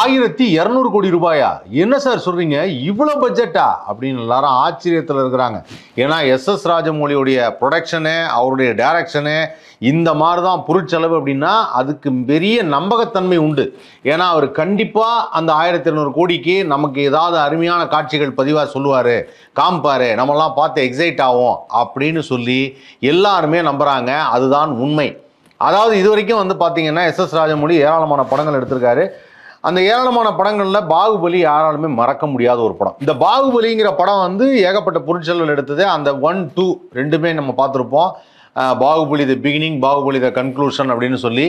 ஆயிரத்தி இரநூறு கோடி ரூபாயா? என்ன சார் சொல்றீங்க? இவ்வளோ பட்ஜெட்டா அப்படின்னு எல்லாரும் ஆச்சரியத்தில் இருக்கிறாங்க. ஏன்னா எஸ் எஸ் ராஜமௌலியுடைய ப்ரொடக்ஷனு அவருடைய டைரக்ஷனு இந்த மாதிரி தான் பொருட்செலவு அப்படின்னா அதுக்கு பெரிய நம்பகத்தன்மை உண்டு. ஏன்னா அவர் கண்டிப்பாக அந்த ஆயிரத்தி இரநூறு கோடிக்கு நமக்கு ஏதாவது அருமையான காட்சிகள் பதிவாக சொல்லுவார். காமிப்பார் நம்மலாம் பார்த்து எக்ஸைட் ஆகும் அப்படின்னு சொல்லி எல்லாருமே நம்புகிறாங்க அதுதான் உண்மை. அதாவது இது வரைக்கும் வந்து பார்த்தீங்கன்னா எஸ் எஸ் ராஜமௌழி ஏராளமான படங்கள் எடுத்திருக்காரு. அந்த ஏராளமான படங்களில் பாகுபலி யாராலுமே மறக்க முடியாத ஒரு படம். இந்த பாகுபலிங்கிற படம் வந்து ஏகப்பட்ட பொருட்செலவில் எடுத்தது. அந்த ஒன் டூ ரெண்டுமே நம்ம பார்த்துருப்போம். Baahubali the beginning Baahubali the conclusion அப்படின்னு சொல்லி.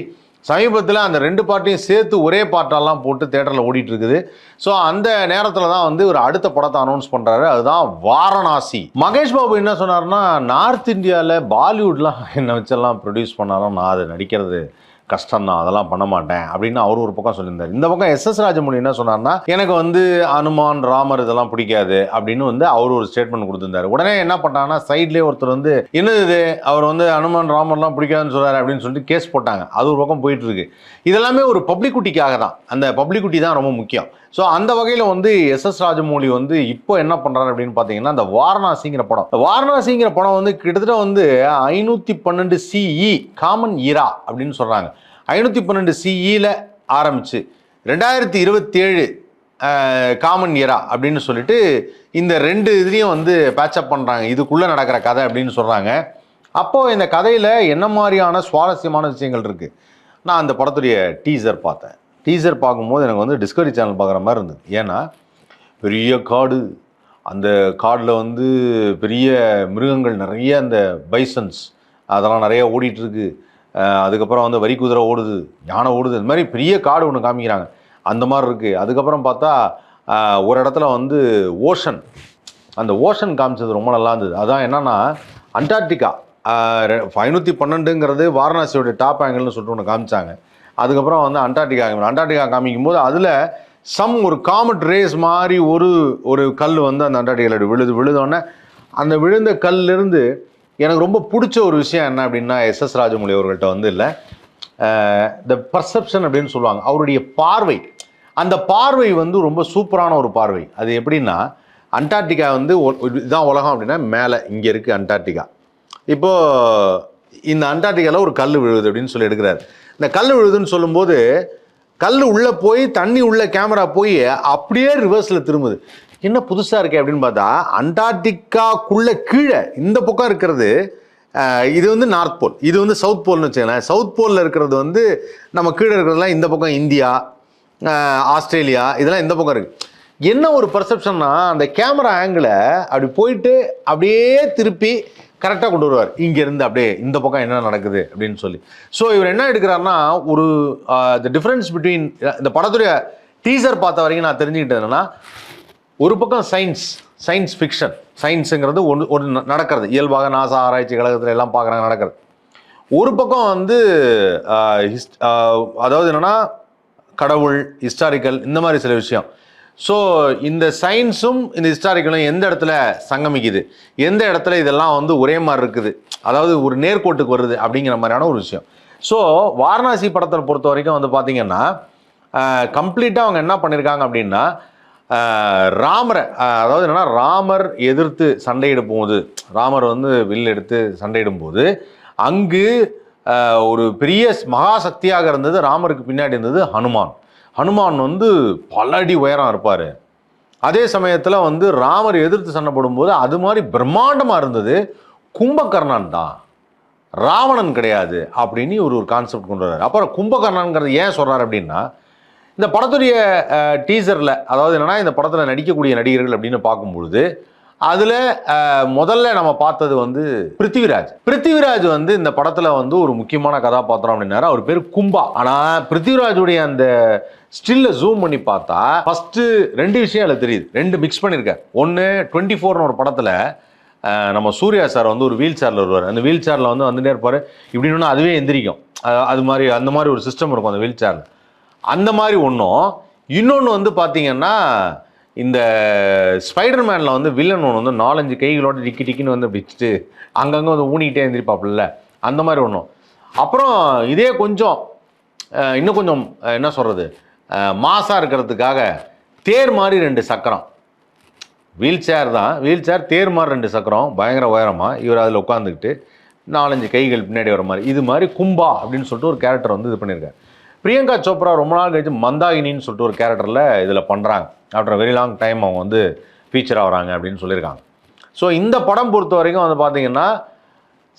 சமீபத்தில் அந்த ரெண்டு பாட்டையும் சேர்த்து ஒரே பாட்டெல்லாம் போட்டு தேட்டரில் ஓடிட்டு இருக்குது ஸோ அந்த நேரத்தில் தான் வந்து ஒரு அடுத்த படத்தை அனௌன்ஸ் பண்ணுறாரு அதுதான் வாரணாசி. மகேஷ் பாபு என்ன சொன்னார்னா நார்த் இந்தியாவில் பாலிவுட்லாம் என்னை வச்செல்லாம் ப்ரொடியூஸ் பண்ணாலும் நான் அதை நடிக்கிறது கஷ்டம் தான் அதெல்லாம் பண்ண மாட்டேன் அப்படின்னு அவர் ஒரு பக்கம் சொல்லியிருந்தார். இந்த பக்கம் எஸ் எஸ் ராஜமௌழி என்ன சொன்னார்னா எனக்கு வந்து அனுமான் ராமர் இதெல்லாம் பிடிக்காது அப்படின்னு வந்து அவர் ஒரு ஸ்டேட்மெண்ட் கொடுத்திருந்தாரு. உடனே என்ன பண்ணாங்கன்னா சைட்லேயே ஒருத்தர் வந்து என்னது அவர் வந்து அனுமான் ராமர்லாம் பிடிக்காதுன்னு சொல்கிறார் அப்படின்னு சொல்லிட்டு கேஸ் போட்டாங்க. அது ஒரு பக்கம் போயிட்டு இருக்கு. இதெல்லாமே ஒரு பப்ளிக்குட்டிக்காக தான் அந்த பப்ளிக்குட்டி தான் ரொம்ப முக்கியம். ஸோ அந்த வகையில் வந்து எஸ் எஸ் ராஜமௌழி வந்து இப்போ என்ன பண்ணுறாரு அப்படின்னு பார்த்தீங்கன்னா அந்த வாரணாசிங்கிற படம். வாரணாசிங்கிற படம் வந்து கிட்டத்தட்ட வந்து ஐநூற்றி பன்னெண்டு சிஇ காமன் ஈரா அப்படின்னு சொல்கிறாங்க ஐநூற்றி பன்னெண்டு சிஇயில் ஆரம்பிச்சு. ரெண்டாயிரத்தி இருபத்தி ஏழு காமன் இயரா அப்படின்னு சொல்லிட்டு இந்த ரெண்டு இதுலேயும் வந்து பேச்சப் பண்ணுறாங்க இதுக்குள்ளே நடக்கிற கதை அப்படின்னு சொல்கிறாங்க அப்போது இந்த கதையில் என்ன மாதிரியான சுவாரஸ்யமான விஷயங்கள் இருக்குது நான் அந்த படத்துடைய டீசர் பார்த்தேன். டீசர் பார்க்கும்போது எனக்கு வந்து டிஸ்கவரி சேனல் பார்க்குற மாதிரி இருந்தது. ஏன்னா பெரிய காடு அந்த காடில் வந்து பெரிய மிருகங்கள் நிறைய அந்த பைசன்ஸ் அதெல்லாம் நிறையா ஓடிட்டுருக்கு. அதுக்கப்புறம் வந்து வரி குதிரை ஓடுது யானை ஓடுது இந்த மாதிரி பெரிய காடு ஒன்று காமிக்கிறாங்க. அந்த மாதிரி இருக்குது அதுக்கப்புறம் பார்த்தா ஒரு இடத்துல வந்து ஓஷன் அந்த ஓஷன் காமிச்சது ரொம்ப நல்லா இருந்தது. அதான் என்னென்னா அண்டார்டிகா ஐநூற்றி பன்னெண்டுங்கிறது வாரணாசியோட டாப் ஆங்கிள்னு சொல்லிட்டு ஒன்று காமிச்சாங்க. அதுக்கப்புறம் வந்து அண்டார்டிகா அண்டார்டிகா காமிக்கும் போது அதில் சம் ஒரு காமெட் ரேஸ் மாதிரி ஒரு ஒரு கல் வந்து அந்த அண்டார்டிகாவில் விழுது விழுதோடனே அந்த விழுந்த கல்லிருந்து எனக்கு ரொம்ப பிடிச்ச ஒரு விஷயம் என்ன அப்படின்னா எஸ் எஸ் ராஜமௌழி அவர்கள்ட்ட வந்து இல்லை. த பர்செப்ஷன் அப்படின்னு சொல்லுவாங்க. அவருடைய பார்வை. அந்த பார்வை வந்து ரொம்ப சூப்பரான ஒரு பார்வை. அது எப்படின்னா அண்டார்டிகா வந்து இதுதான் உலகம் அப்படின்னா மேலே இங்கே இருக்குது அண்டார்டிகா. இப்போது இந்த அண்டார்டிகாவில் ஒரு கல் விழுது அப்படின்னு சொல்லி எடுக்கிறார். இந்த கல் விழுதுன்னு சொல்லும்போது கல் உள்ளே போய் தண்ணி உள்ள கேமரா போய் அப்படியே ரிவர்ஸில் திரும்புது. என்ன புதுசாக இருக்கே அப்படின்னு பார்த்தா அண்டார்டிகாக்குள்ள கீழே இந்த பக்கம் இருக்கிறது இது வந்து நார்த் போல் இது வந்து சவுத் போல்னு வச்சுக்கலாம் சவுத் போலில் இருக்கிறது வந்து நம்ம கீழே இருக்கிறதுலாம் இந்த பக்கம் இந்தியா ஆஸ்திரேலியா இதெல்லாம் இந்த பக்கம் இருக்குது என்ன ஒரு பர்செப்ஷன்னா அந்த கேமரா ஆங்கிளை அப்படி போயிட்டு அப்படியே திருப்பி கரெக்டாக கொண்டு வருவார். இங்கேருந்து அப்படியே இந்த பக்கம் என்ன நடக்குது அப்படின்னு சொல்லி. ஸோ இவர் என்ன எடுக்கிறாருன்னா ஒரு த டிஃப்ரென்ஸ் பிட்வீன் இந்த படத்துடைய டீசர் பார்த்த வரைக்கும் நான் தெரிஞ்சுக்கிட்டது என்னென்னா ஒரு பக்கம் சயின்ஸ் சயின்ஸ் ஃபிக்ஷன் சயின்ஸுங்கிறது ஒன்று ஒரு நடக்கிறது. இயல்பாக நாசா ஆராய்ச்சி கழகத்தில் எல்லாம் பார்க்குறாங்க நடக்கிறது. ஒரு பக்கம் வந்து ஹிஸ்ட்- அதாவது என்னன்னா கடவுள் ஹிஸ்டாரிக்கல் இந்த மாதிரி சில விஷயம். ஸோ இந்த சயின்ஸும் இந்த ஹிஸ்டாரிக்கலும் எந்த இடத்துல சங்கமிக்குது? எந்த இடத்துல இதெல்லாம் வந்து ஒரே மாதிரி இருக்குது? அதாவது ஒரு நேர்கோட்டுக்கு வருது அப்படிங்கிற மாதிரியான ஒரு விஷயம். ஸோ வாரணாசி படத்தை பொறுத்த வரைக்கும் வந்து பார்த்தீங்கன்னா கம்ப்ளீட்டாக அவங்க என்ன பண்ணியிருக்காங்க அப்படின்னா ராமரை அதாவது என்னென்னா ராமர் எதிர்த்து சண்டையிடும் போது ராமர் வந்து வில் எடுத்து சண்டையிடும் போது அங்கு ஒரு பெரிய மகாசக்தியாக இருந்தது ராமருக்கு பின்னாடி இருந்தது ஹனுமான். ஹனுமான் வந்து பல அடி உயரம் இருப்பார். அதே சமயத்தில் வந்து ராமர் எதிர்த்து சண்டை போடும்போது அது மாதிரி பிரம்மாண்டமாக இருந்தது. கும்பகர்ணன் தான். ராவணன் கிடையாது அப்படின்னு ஒரு ஒரு கான்செப்ட் கொண்டு வர்றாரு. அப்புறம் கும்பகர்ணன்கிறது ஏன் சொல்கிறார் அப்படின்னா இந்த படத்துடைய டீசரில் அதாவது என்னன்னா இந்த படத்தில் நடிக்கக்கூடிய நடிகர்கள் அப்படின்னு பார்க்கும்பொழுது அதில் முதல்ல நம்ம பார்த்தது வந்து பிருத்திவிராஜ். பிருத்திவிராஜ் வந்து இந்த படத்தில் வந்து ஒரு முக்கியமான கதாபாத்திரம் அப்படின்னாரு. அவர் பேர் கும்பா. ஆனால் பிருத்திவிராஜுடைய அந்த ஸ்டில்ல ஜூம் பண்ணி பார்த்தா ஃபஸ்ட்டு ரெண்டு விஷயம் அதில் தெரியுது. ரெண்டு மிக்ஸ் பண்ணியிருக்கார். ஒன்று டுவெண்ட்டி ஃபோர்னு ஒரு படத்தில் நம்ம சூர்யா சார் வந்து ஒரு வீல் சேரில் வருவார். அந்த வீல் சேரில் வந்து வந்துட்டே இருப்பார். இப்படின்னு அதுவே எந்திரிக்கும். அது மாதிரி அந்த மாதிரி ஒரு சிஸ்டம் இருக்கும் அந்த வீல் சேரில் அந்த மாதிரி ஒன்றும் இன்னொன்று வந்து பார்த்தீங்கன்னா இந்த ஸ்பைடர் மேனில் வந்து வில்லன் ஒன்று வந்து நாலஞ்சு கைகளோட டிக்கி டிக்கின்னு வந்து வச்சுட்டு அங்கங்கே வந்து ஊனிக்கிட்டே எழுந்திரிப்பாப்புல அந்த மாதிரி ஒன்றும் அப்புறம் இதே கொஞ்சம் இன்னும் கொஞ்சம் என்ன சொல்கிறது மாசாக இருக்கிறதுக்காக தேர் மாதிரி ரெண்டு சக்கரம். வீல் சேர் தான். வீல் சேர் தேர் மாதிரி ரெண்டு சக்கரம். பயங்கர உயரமாக இவர் அதில் உட்காந்துக்கிட்டு நாலஞ்சு கைகள் பின்னாடி வர மாதிரி. இது மாதிரி கும்பா அப்படின்னு சொல்லிட்டு ஒரு கேரக்டர் வந்து இது பண்ணியிருக்காரு. பிரியங்கா சோப்ரா ரொம்ப நாள் கழிச்சு மந்தாகினின்னு சொல்லிட்டு ஒரு கேரக்டரில் இதில் பண்ணுறாங்க ஆஃப்டர் வெரி லாங் டைம் அவங்க வந்து ஃபீச்சர் ஆகிறாங்க அப்படின்னு சொல்லியிருக்காங்க. ஸோ இந்த படம் பொறுத்த வரைக்கும் வந்து பார்த்தீங்கன்னா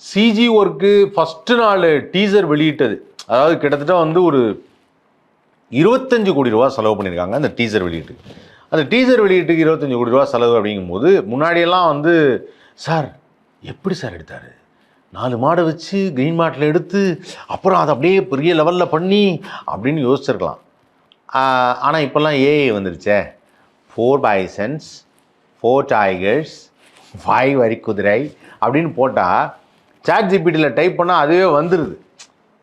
சிஜி ஒர்க்கு ஃபஸ்ட்டு நாள் டீசர் வெளியிட்டது. அதாவது கிட்டத்தட்ட வந்து ஒரு இருபத்தஞ்சு கோடி ரூபா செலவு பண்ணியிருக்காங்க அந்த டீசர் வெளியீட்டு அந்த டீசர் வெளியீட்டுக்கு இருபத்தஞ்சி கோடி ரூபா செலவு அப்படிங்கும்போது முன்னாடியெல்லாம் வந்து சார் எப்படி சார் எடுத்தார்? நாலு மாடை வச்சு க்ரீன் மாட்டில் எடுத்து அப்புறம் அதை அப்படியே பெரிய லெவலில் பண்ணி அப்படின்னு யோசிச்சிருக்கலாம். ஆனால் இப்போல்லாம் AI வந்துருச்சே. Four bisons four tigers five வரி குதிரை அப்படின்னு போட்டால் சாட் ஜிபிடியில் டைப் பண்ணால் அதுவே வந்துடுது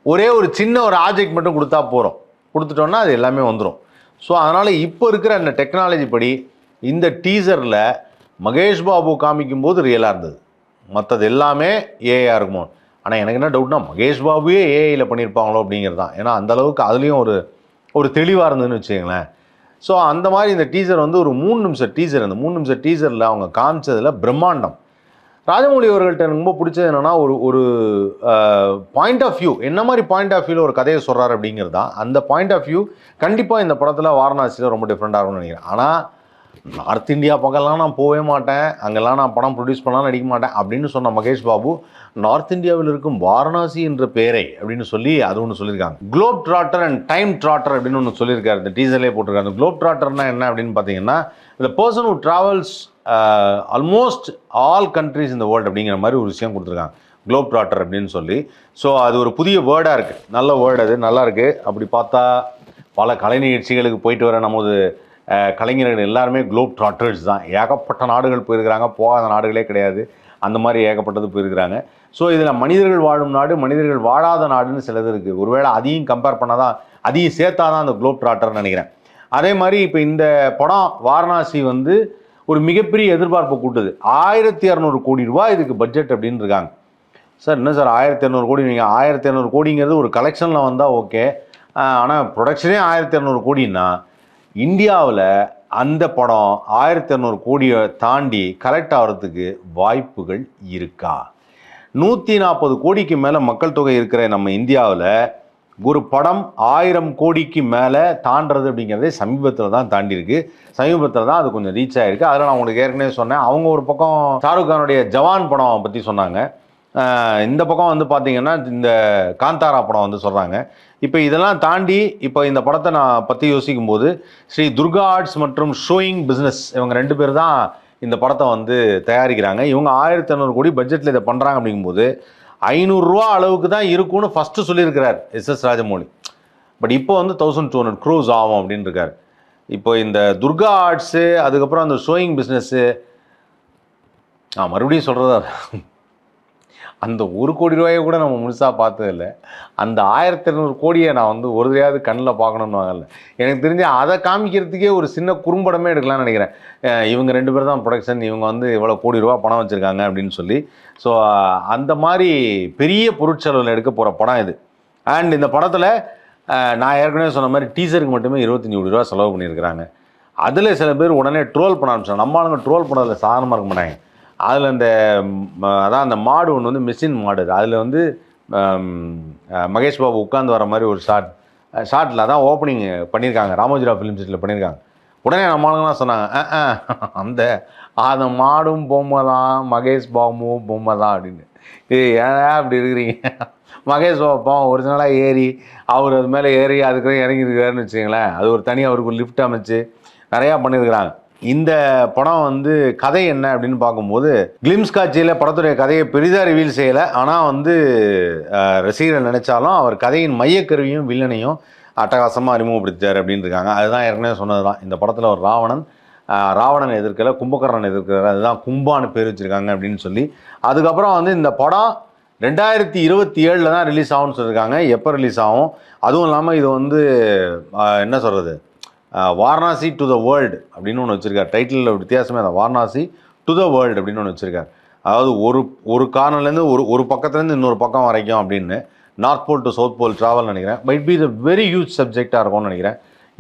ஒரே ஒரு சின்ன ஒரு ஆப்ஜெக்ட் மட்டும் கொடுத்தா போகிறோம் கொடுத்துட்டோன்னா அது எல்லாமே வந்துடும் ஸோ அதனால் இப்போ இருக்கிற அந்த டெக்னாலஜி படி இந்த டீசரில் மகேஷ் பாபு காமிக்கும்போது ரியலாக இருந்தது. மற்றது எல்லாமே ஏஐயாக இருக்குமோ? ஆனால் எனக்கு என்ன டவுட்னா மகேஷ் பாபுவே ஏஐயில் பண்ணியிருப்பாங்களோ அப்படிங்கிறது தான். ஏன்னா அந்தளவுக்கு அதுலேயும் ஒரு ஒரு தெளிவாக இருந்ததுன்னு வச்சுக்கங்களேன். ஸோ அந்த மாதிரி இந்த டீசர் வந்து ஒரு மூணு நிமிஷம் டீசர் அந்த மூணு நிமிஷம் டீசரில் அவங்க காமிச்சதில் பிரம்மாண்டம். ராஜமௌழி அவர்கள்ட்ட எனக்கு ரொம்ப பிடிச்சது என்னென்னா ஒரு ஒரு பாயிண்ட் ஆஃப் வியூ என்ன மாதிரி பாயிண்ட் ஆஃப் வியூவில் ஒரு கதையை சொல்கிறாரு அப்படிங்கிறது தான். அந்த பாயிண்ட் ஆஃப் வியூ கண்டிப்பாக இந்த படத்தில் வாரணாசியில் ரொம்ப டிஃப்ரெண்ட்டாக இருக்கும்னு நினைக்கிறேன். ஆனால் நார்த் இந்தியா பக்கம்லாம் நான் போகவே மாட்டேன். அங்கெல்லாம் நான் படம் ப்ரொடியூஸ் பண்ணலாம் நடிக்க மாட்டேன். அப்படின்னு சொன்ன மகேஷ் பாபு நார்த் இந்தியாவில் இருக்கும் வாரணாசி என்ற பெயரை அப்படின்னு சொல்லி அது ஒன்று சொல்லியிருக்காங்க. Globe trotter and time trotter அப்படின்னு ஒன்று சொல்லியிருக்காரு. இந்த டீசர்லேயே போட்டிருக்காரு. அந்த குளோப் ட்ராட்டர்னா என்ன அப்படின்னு பார்த்தீங்கன்னா இந்த person who travels almost all countries இந்த வேர்ல்டு அப்படிங்கிற மாதிரி ஒரு விஷயம் கொடுத்துருக்காங்க. குளோப் ட்ராட்டர் அப்படின்னு சொல்லி. ஸோ அது ஒரு புதிய வேர்டாக இருக்குது நல்ல வேர்டு அது. நல்லா இருக்குது அப்படி பார்த்தா பல கலை நிகழ்ச்சிகளுக்கு போயிட்டு வர நமது கலைஞர்கள் எல்லாருமே குளோப் ட்ராட்டர்ஸ் தான். ஏகப்பட்ட நாடுகள் போயிருக்கிறாங்க. போகாத நாடுகளே கிடையாது. அந்த மாதிரி ஏகப்பட்டது போயிருக்கிறாங்க. ஸோ இதில் மனிதர்கள் வாழும் நாடு மனிதர்கள் வாழாத நாடுன்னு சிலது இருக்குது ஒருவேளை அதையும் கம்பேர் பண்ணாதான் அதையும் சேர்த்தா தான் அந்த குளோப் ட்ராட்டர்னு நினைக்கிறேன். அதே மாதிரி இப்போ இந்த படம் வாரணாசி வந்து ஒரு மிகப்பெரிய எதிர்பார்ப்பை கூட்டுது. ஆயிரத்தி இரநூறு கோடி ரூபாய் இதுக்கு பட்ஜெட் அப்படின்னு இருக்காங்க. சார் என்ன சார் ஆயிரத்தி இரநூறு கோடி நீங்கள் ஆயிரத்தி இரநூறு கோடிங்கிறது ஒரு கலெக்ஷனில் வந்தால் ஓகே ஆனால் ப்ரொடக்ஷனே ஆயிரத்தி இரநூறு கோடின்னா இந்தியாவில் அந்த படம் ஆயிரத்தி இரநூறு கோடியை தாண்டி கலெக்ட் ஆகிறதுக்கு வாய்ப்புகள் இருக்கா? நூற்றி நாற்பது கோடிக்கு மேலே மக்கள் தொகை இருக்கிற நம்ம இந்தியாவில் ஒரு படம் ஆயிரம் கோடிக்கு மேலே தாண்டுறது அப்படிங்கிறதே சமீபத்தில் தான் தாண்டியிருக்கு. சமீபத்தில் தான் அது கொஞ்சம் ரீச் ஆகிருக்கு அதில் நான் உங்களுக்கு ஏற்கனவே சொன்னேன். அவங்க ஒரு பக்கம் ஷாருக் கானுடைய ஜவான் படம் பற்றி சொன்னாங்க. இந்த பக்கம் வந்து பார்த்தீங்கன்னா இந்த காந்தாரா படம் வந்து சொல்கிறாங்க இப்போ இதெல்லாம் தாண்டி இப்போ இந்த படத்தை நான் பற்றி யோசிக்கும் போது ஸ்ரீ துர்கா ஆர்ட்ஸ் மற்றும் ஷோயிங் பிஸ்னஸ் இவங்க ரெண்டு பேர் தான் இந்த படத்தை வந்து தயாரிக்கிறாங்க. இவங்க ஆயிரத்தி ஐநூறு கோடி பட்ஜெட்டில் இதை பண்ணுறாங்க அப்படிங்கும்போது ஐநூறுரூவா அளவுக்கு தான் இருக்கும்னு ஃபஸ்ட்டு சொல்லியிருக்கிறார் எஸ் எஸ் ராஜமௌழி பட் இப்போ வந்து தௌசண்ட் டூ ஹண்ட்ரட் க்ரூஸ் ஆகும் அப்படின்னு இருக்கார். இப்போ இந்த துர்கா ஆர்ட்ஸு அதுக்கப்புறம் அந்த ஷோயிங் பிஸ்னஸ்ஸு நான் மறுபடியும் சொல்கிறதா அந்த ஒரு கோடி ரூபாயை கூட நம்ம முழுசாக பார்த்ததில்ல. அந்த ஆயிரத்தி இரநூறு கோடியை நான் வந்து ஒரு தடையாவது கண்ணில் பார்க்கணுன்னு வாங்கல. எனக்கு தெரிஞ்சு அதை காமிக்கிறதுக்கே ஒரு சின்ன குறும்படமே எடுக்கலாம்னு நினைக்கிறேன். இவங்க ரெண்டு பேர் தான் ப்ரொடக்ஷன் இவங்க வந்து இவ்வளோ கோடி ரூபா பணம் வச்சுருக்காங்க அப்படின்னு சொல்லி. ஸோ அந்த மாதிரி பெரிய பொருட்செலவில் எடுக்க போகிற படம் இது. அண்ட் இந்த படத்தில் நான் ஏற்கனவே சொன்ன மாதிரி டீசருக்கு மட்டுமே இருபத்தஞ்சி கோடி ரூபா செலவு பண்ணியிருக்கிறாங்க. அதில் சில பேர் உடனே ட்ரோல் பண்ண ஆரம்பிச்சாங்க. நம்ம ஆளுங்க ட்ரோல் பண்ணதில் சாதாரணமாக இருக்க மாட்டாங்க. அதில் அந்த அதான் அந்த மாடு ஒன்று வந்து மிஷின் மாடு அதில் வந்து மகேஷ் பாபு உட்காந்து வர மாதிரி ஒரு ஷாட் ஷாட்டில் தான் ஓப்பனிங் பண்ணியிருக்காங்க ராமோஜிராவ் ஃபிலிம் சிட்டியில் பண்ணியிருக்காங்க உடனே நம்ம ஆளுங்கலாம் சொன்னாங்க அந்த அந்த மாடும் பொம்மை தான் மகேஷ் பாபுவும் பொம்மை தான் அப்படின்னு. ஏய் ஏன் அப்படி இருக்கிறீங்க? மகேஷ் பாபு ஒரிஜினலாக ஏறி அவர் அது மேலே ஏறி அதுக்கு இறங்கியிருக்காருன்னு வச்சுங்களேன் அது ஒரு தனி அவருக்கு லிஃப்ட் அமைச்சு நிறையா பண்ணியிருக்கிறாங்க இந்த படம் வந்து கதை என்ன அப்படின்னு பார்க்கும்போது கிளிம்ஸ் காட்சியில் படத்துடைய கதையை பெரிதாக ரிவீல் செய்யலை. ஆனால் வந்து ரசிகர்கள் நினைச்சாலும் அவர் கதையின் மையக்கருவியும் வில்லனையும் அட்டகாசமாக அறிமுகப்படுத்திட்டார் அப்படின்னு இருக்காங்க. அதுதான் ஏற்கனவே சொன்னது தான் இந்த படத்தில் ஒரு ராவணன் ராவணன் எதிர்க்கலை கும்பகர்ணன் எதிர்க்கிறார் அதுதான் கும்பான்னு பேர் வச்சுருக்காங்க அப்படின்னு சொல்லி. அதுக்கப்புறம் வந்து இந்த படம் ரெண்டாயிரத்தி இருபத்தி ஏழில் தான் ரிலீஸ் ஆகும்னு சொல்லியிருக்காங்க. எப்போ ரிலீஸ் ஆகும்? அதுவும் இல்லாமல் இது வந்து என்ன சொல்கிறது வாரணாசி டு த வேர்ல்டு அப்படின்னு ஒன்று வச்சுருக்கார். டைட்டிலில் வித்தியாசமே அந்த வாரணாசி டு த வேர்ல்டு அப்படின்னு ஒன்று வச்சுருக்கார். அதாவது ஒரு ஒரு கார்னர்லேருந்து ஒரு ஒரு பக்கத்துலேருந்து இன்னொரு பக்கம் வரைக்கும் அப்படின்னு north pole to south pole travel நினைக்கிறேன். But be the very huge சப்ஜெக்டாக இருக்கும்னு நினைக்கிறேன்.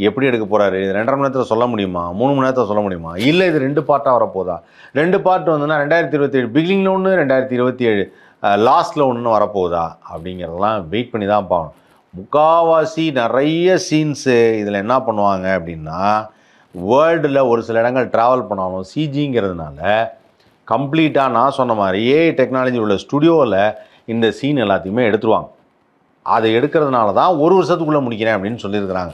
எப்படி எடுக்க போகிறாரு இது ரெண்டரை மணி நேரத்தில் சொல்ல முடியுமா? மூணு மணி நேரத்தில் சொல்ல முடியுமா? இல்லை இது ரெண்டு பார்ட்டாக வரப்போதா? ரெண்டு பார்ட் வந்துன்னா ரெண்டாயிரத்தி இருபத்தி ஏழு பிகினிங்கில் ஒன்று ரெண்டாயிரத்தி இருபத்தி ஏழு லாஸ்ட்டில் ஒன்று வரப்போகுதா அப்படிங்கிறதெல்லாம் வெயிட் பண்ணி தான் பார்க்கணும். முக்காவாசி நிறைய சீன்ஸு இதில் என்ன பண்ணுவாங்க அப்படின்னா வேர்ல்டில் ஒரு சில இடங்கள் ட்ராவல் பண்ணாலும் சிஜிங்கிறதுனால கம்ப்ளீட்டாக நான் சொன்ன மாதிரி ஏஐ டெக்னாலஜி உள்ள ஸ்டுடியோவில் இந்த சீன் எல்லாத்தையுமே எடுத்துருவாங்க. அதை எடுக்கிறதுனால தான் ஒரு வருஷத்துக்குள்ளே முடிக்கிறேன் அப்படின்னு சொல்லியிருக்கிறாங்க.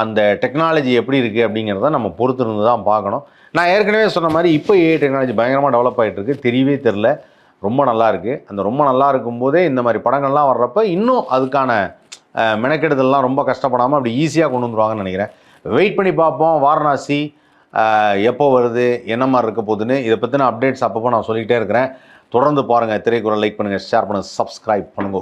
அந்த டெக்னாலஜி எப்படி இருக்குது அப்படிங்கிறத நம்ம பொறுத்திருந்து தான் பார்க்கணும். நான் ஏற்கனவே சொன்ன மாதிரி இப்போ ஏஐ டெக்னாலஜி பயங்கரமாக டெவலப் ஆகிட்டு இருக்கு தெரியவே தெரில ரொம்ப நல்லா இருக்குது அந்த ரொம்ப நல்லா இருக்கும்போதே இந்த மாதிரி படங்கள்லாம் வர்றப்ப இன்னும் அதுக்கான மெனக்கெடுதல்லாம் ரொம்ப கஷ்டப்படாமல் அப்படி ஈஸியாக கொண்டு வந்துருவாங்கன்னு நினைக்கிறேன். வெயிட் பண்ணி பார்ப்போம். வாரணாசி எப்போ வருது என்ன மாதிரி இருக்க போகுதுன்னு இதை பற்றின அப்டேட்ஸ் அப்பப்போ நான் சொல்லிக்கிட்டே இருக்கிறேன். தொடர்ந்து பாருங்கள் திரைக்குறள் லைக் பண்ணுங்கள் ஷேர் பண்ணுங்கள் சப்ஸ்கிரைப் பண்ணுங்க.